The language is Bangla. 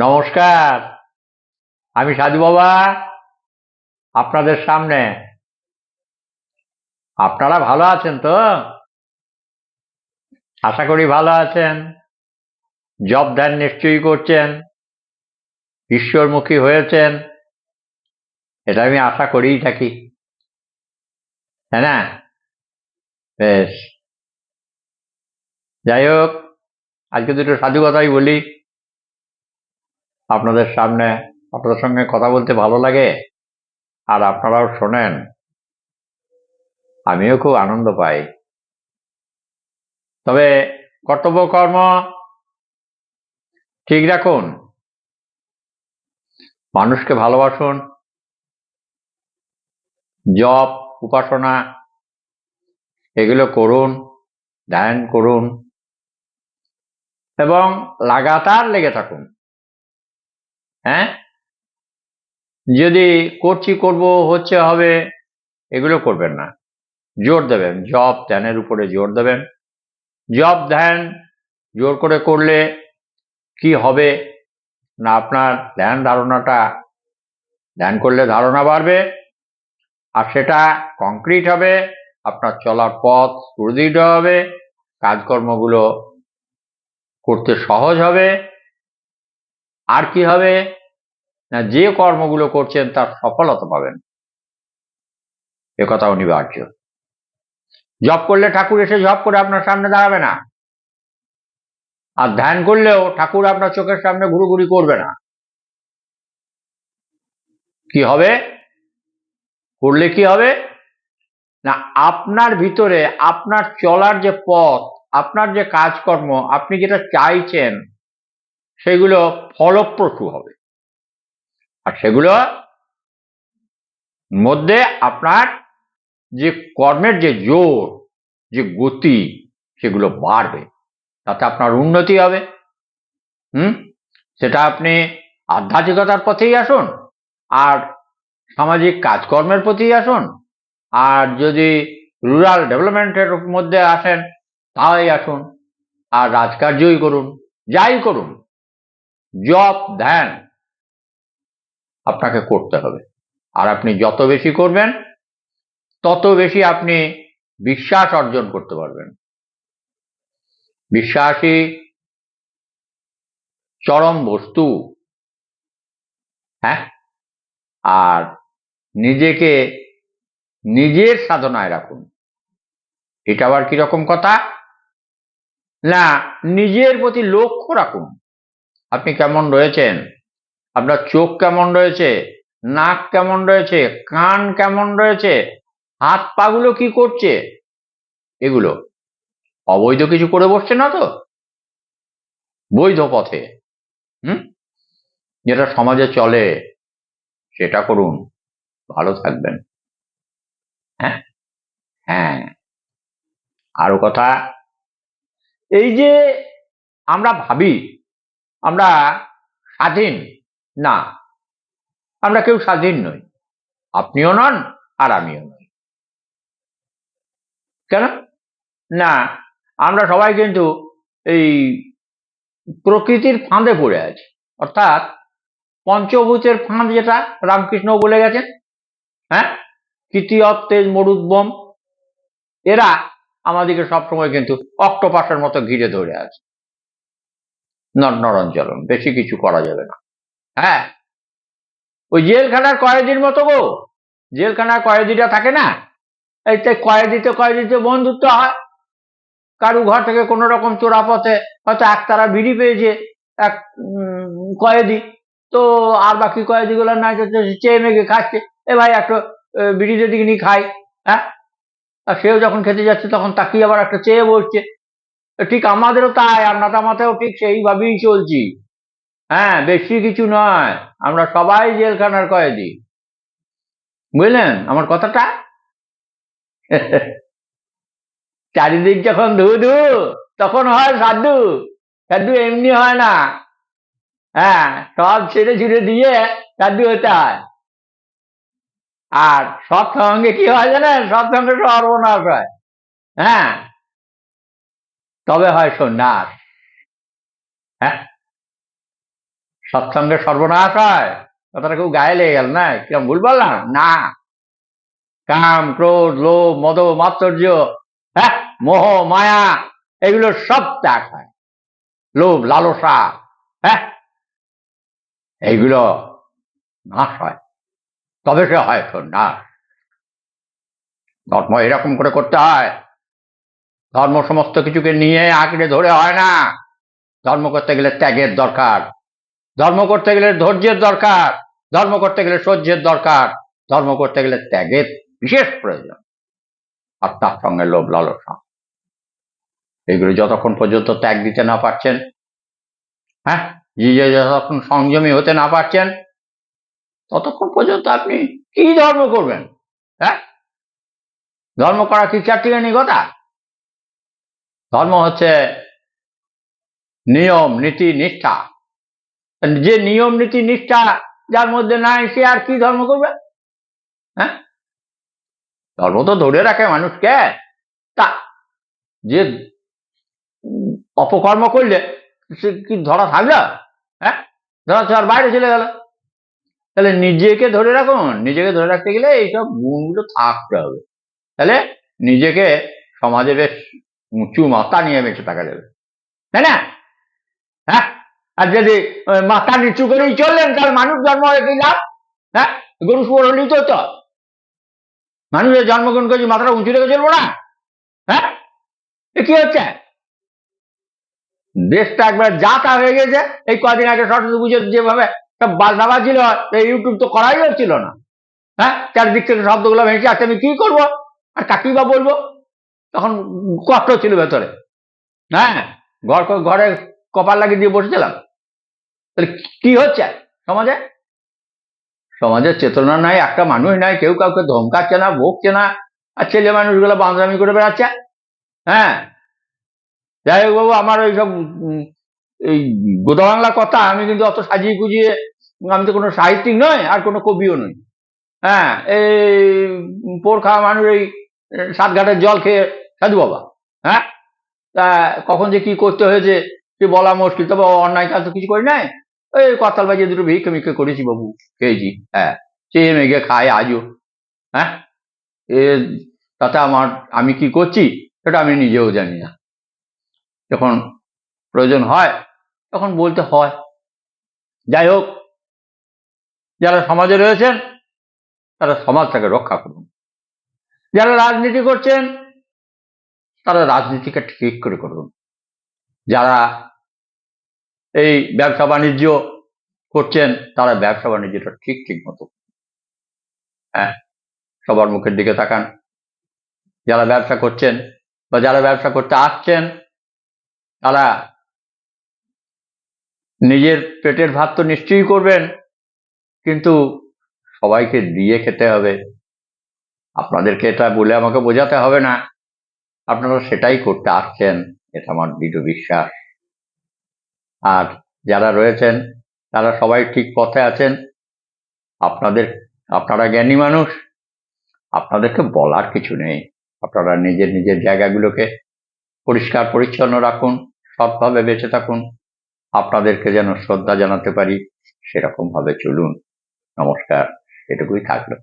নমস্কার। আমি সাধু বাবা, আপনাদের সামনে। আপনারা ভালো আছেন তো? আশা করি ভালো আছেন। জব ধ্যান নিশ্চয়ই করছেন। ঈশ্বরমুখী হয়েছেন। এটা আমি আশা করেই থাকি। তাই না? বেশ। যাই হোক, আজকে দুটো সাধু কথাই বলি। আপনাদের সামনে আপনাদের সঙ্গে কথা বলতে ভালো লাগে? আর আপনারাও শোনেন, আমিও খুব আনন্দ পাই। তবে কর্তব্য কর্ম ঠিক রাখুন, মানুষকে ভালোবাসুন, জপ, উপাসনা, এগুলো করুন, ধ্যান করুন, এবং লাগাতার লেগে থাকুন। হ্যাঁ? যদি করছি করব হচ্ছে হবে, এগুলো করবেন না। জোর দেবেন, জব ধ্যানের উপরে জোর দেবেন। জব ধ্যান জোর করে করলে কি হবে? না, আপনার ধ্যান ধারণাটা, ধ্যান করলে ধারণা বাড়বে, আর সেটা কংক্রিট হবে, আপনার চলার পথ সুদৃঢ় হবে, কাজকর্মগুলো করতে সহজ হবে। আর কি হবে? না, যে কর্মগুলো করছেন তার সফলতা পাবেন। কথা অনিবার্য। জব করলে ঠাকুর এসে জব করে আপনার সামনে দাঁড়াবে না। আর ধ্যান করলেও ঠাকুর আপনার চোখের সামনে ঘুরুঘুরি করবে না। কি হবে? করলে কি হবে? না, আপনার ভিতরে আপনার চলার যে পথ, আপনার যে কাজকর্ম, আপনি যেটা চাইছেন, সেগুলো ফলপ্রসূ হবে। আর সেগুলো মধ্যে আপনার যে কর্মের যে জোর, যে গতি, সেগুলো বাড়বে। তাতে আপনার উন্নতি হবে। হুম? সেটা আপনি আধ্যাত্মিকতার পথেই আসুন, আর সামাজিক কাজকর্মের প্রতিই আসুন, আর যদি রুরাল ডেভেলপমেন্টের মধ্যে আসেন, তাই আসুন, আর রাজকার্যই করুন, যাই করুন। জব ধ্যান আপনাকে করতে হবে। আর আপনি যত বেশি করবেন, তত বেশি আপনি বিশ্বাস অর্জন করতে পারবেন। বিশ্বাসী চরম বস্তু। হ্যাঁ? আর নিজেকে নিজের সাধনায় রাখুন। এটা আবার কীরকম কথা? না, নিজের প্রতি লক্ষ্য রাখুন। আপনি কেমন রয়েছেন? আপনার চোখ কেমন রয়েছে? নাক কেমন রয়েছে? কান কেমন রয়েছে? হাত পাগুলো কি করছে? এগুলো। অবৈধ কিছু করে বসছে না তো? বৈধ পথে। হুম? যেটা সমাজে চলে, সেটা করুন। ভালো থাকবেন। হ্যাঁ? হ্যাঁ। আরও কথা? এই যে আমরা ভাবি, আমরা স্বাধীন না, আমরা কেউ স্বাধীন নই। আপনিও নন আর আমিও নই। কেন? না, আমরা সবাই কিন্তু এই প্রকৃতির ফাঁদে পড়ে আছি। অর্থাৎ পঞ্চভূতের ফাঁদ যেটা, রামকৃষ্ণ বলে গেছেন হ্যাঁ? তৃতীয় তেজ মরুদ্বম এরা আমাদেরকে সবসময় কিন্তু অক্টোপাসের মতো ঘিরে ধরে আছে। নরঞ্চলন বেশি কিছু করা যাবে না। হ্যাঁ। ওই জেলখানার কয়েদির মতো গো। জেলখানার কয়েদিটা থাকে না? এই কয়েদিতে কয়েদিতে বন্ধুত্ব হয়। কারু ঘর থেকে কোনো রকম চোরাপথে হয়তো একতারা বিড়ি পেয়েছে এক কয়েদি। তো আর বাকি কয়েদিগুলো না চেয়ে মেঘে খাচ্ছে। এ ভাই একটা বিড়ি যদি নিয়ে খাই হ্যাঁ? আর সেও যখন খেতে যাচ্ছে তখন তাকিয়ে আবার একটা চেয়ে বসছে। ঠিক আমাদেরও তাই আপনার মাথায়ও ঠিক সেইভাবেই চলছি। হ্যাঁ বেশি কিছু নয়। আমরা সবাই জেলখানার কয়েদি। বুঝলেন আমার কথাটা? চারিদিক যখন ধু ধু, তখন হয় সাধু। সাধু এমনি হয় না। হ্যাঁ সব ছেড়ে ছিঁড়ে দিয়ে সাধু হতে হয়। আর সব সঙ্গে কি হয় জানেন? সৎসঙ্গে সর্বনাশ হয়। হ্যাঁ তবে হয় সন্ন্যাস। হ্যাঁ সৎসঙ্গে সর্বনাশ হয়। কথাটা কেউ গায়ে লেগে গেল, না? কিরম ভুল বললাম? না। কাম, ক্রোধ, লোভ, মদ মাত্তর্য হ্যাঁ? মোহ, মায়া, এগুলো সব ত্যাগ হয়। লোভ, লালসা হ্যাঁ? এইগুলো নাশ হয়। তবে সে হয় সন্ন্যাস ধর্ম এরকম করে করতে হয়। ধর্ম সমস্ত কিছুকে নিয়ে আঁকড়ে ধরে হয় না। ধর্ম করতে গেলে ত্যাগের দরকার। ধর্ম করতে গেলে ধৈর্যের দরকার, ধর্ম করতে গেলে সহ্যের দরকার, ধর্ম করতে গেলে ত্যাগের বিশেষ প্রয়োজন। আর তার সঙ্গে লোভ লালসা। এগুলো যতক্ষণ পর্যন্ত ত্যাগ দিতে না পারছেন হ্যাঁ নিজে যতক্ষণ সংযমী হতে না পারছেন, ততক্ষণ পর্যন্ত আপনি কি ধর্ম করবেন হ্যাঁ? ধর্ম করা কি চারটিখানি কথা? ধর্ম হচ্ছে নিয়ম, নীতি, নিষ্ঠা। যে নিয়ম নীতি নিষ্ঠা যার মধ্যে নাই, সে আর কি ধর্ম করবে? হ্যাঁ? ধর্ম তো ধরে রাখে মানুষকে। তা যে অপকর্ম করলে সে কি ধরা থাকল হ্যাঁ? ধরা ছাড়ার বাইরে চলে গেল। তাহলে নিজেকে ধরে রাখুন নিজেকে ধরে রাখতে গেলে এইসব গুণগুলো থাকতে হবে। তাহলে নিজেকে সমাজে বেশ উঁচু মাথা নিয়ে বেঁচে থাকা যাবে। তাই না? আর যদি মাথা নিচু করেই চললেন, তাহলে মানুষ জন্ম হয়ে কি লাভ? হ্যাঁ? গরু শুয়োর হলেই তো তো মানুষের জন্মগ্রহণ করেছি, মাথাটা উঁচু রেখে চলবো না? হ্যাঁ? এ কি হচ্ছে? দেশটা একবার যা তা হয়ে গেছে। এই কদিন আগে সরস্বতী পুজোর যেভাবে সব বাজনা বাজছিল এই ইউটিউব তো করাই হচ্ছিল না। হ্যাঁ? চারদিক থেকে শব্দগুলো ভেঙেছে আজকে আমি কি করব? আর কাকি বা বলব? তখন কষ্ট ছিল ভেতরে। হ্যাঁ? ঘর ঘরে কপাল লাগিয়ে দিয়ে বসেছিলাম তাহলে কি হচ্ছে? সমাজে? সমাজের চেতনা নাই, একটা মানুষ নাই, কেউ কাউকে ধমকাচ্ছে না বকছে না আর ছেলে মানুষগুলো বাঁধরামি করে বেড়াচ্ছে। হ্যাঁ? যাই হোক বাবু, আমার ওই সব এই গোদা বাংলা কথা আমি কিন্তু অত সাজিয়ে গুজিয়ে, আমি তো কোনো সাহিত্যিক নয় আর কোনো কবিও নই। হ্যাঁ? এই পোর খাওয়া মানুষ এই সাত ঘাটের জল খেয়ে, সাধু বাবা। হ্যাঁ? তা কখন যে কি করতে হয়েছে সে বলা মুশকিল, তবে অন্যায় কাজ তো কিছু করি নাই। ওই কতাল বাজিয়ে দুটো ভিক্ষে মিক্ষে করেছি বাবু, খেয়েছি হ্যাঁ। চেয়ে মেঘে খায় আজও হ্যাঁ? এ, তাতে আমার, আমি কি করছি? সেটা আমি নিজেও জানি না। যখন প্রয়োজন হয়, তখন বলতে হয়। যাই হোক, যারা সমাজে রয়েছেন, তারা সমাজটাকে রক্ষা করুন। যারা রাজনীতি করছেন, তারা রাজনীতিকে ঠিক করে করুন। যারা এই ব্যবসা বাণিজ্য করছেন, তারা ব্যবসা বাণিজ্যটা ঠিক ঠিক মতো। হ্যাঁ সবার মুখের দিকে তাকান। যারা ব্যবসা করছেন বা যারা ব্যবসা করতে আসছেন, তারা নিজের পেটের ভাত তো নিশ্চয়ই করবেন, কিন্তু সবাইকে দিয়ে খেতে হবে। আপনাদেরকে এটা বলে আমাকে বোঝাতে হবে না। আপনারা সেটাই করতে আসছেন, এটা আমার দৃঢ় বিশ্বাস। আর যারা রয়েছেন, তারা সবাই ঠিক পথে আছেন। আপনাদের, আপনারা জ্ঞানী মানুষ, আপনাদেরকে বলার কিছু নেই। আপনারা নিজের নিজের জায়গাগুলোকে পরিষ্কার পরিচ্ছন্ন রাখুন, সৎভাবে বেঁচে থাকুন। আপনাদেরকে যেন শ্রদ্ধা জানাতে পারি, সেরকমভাবে চলুন। নমস্কার, এটুকুই থাকল।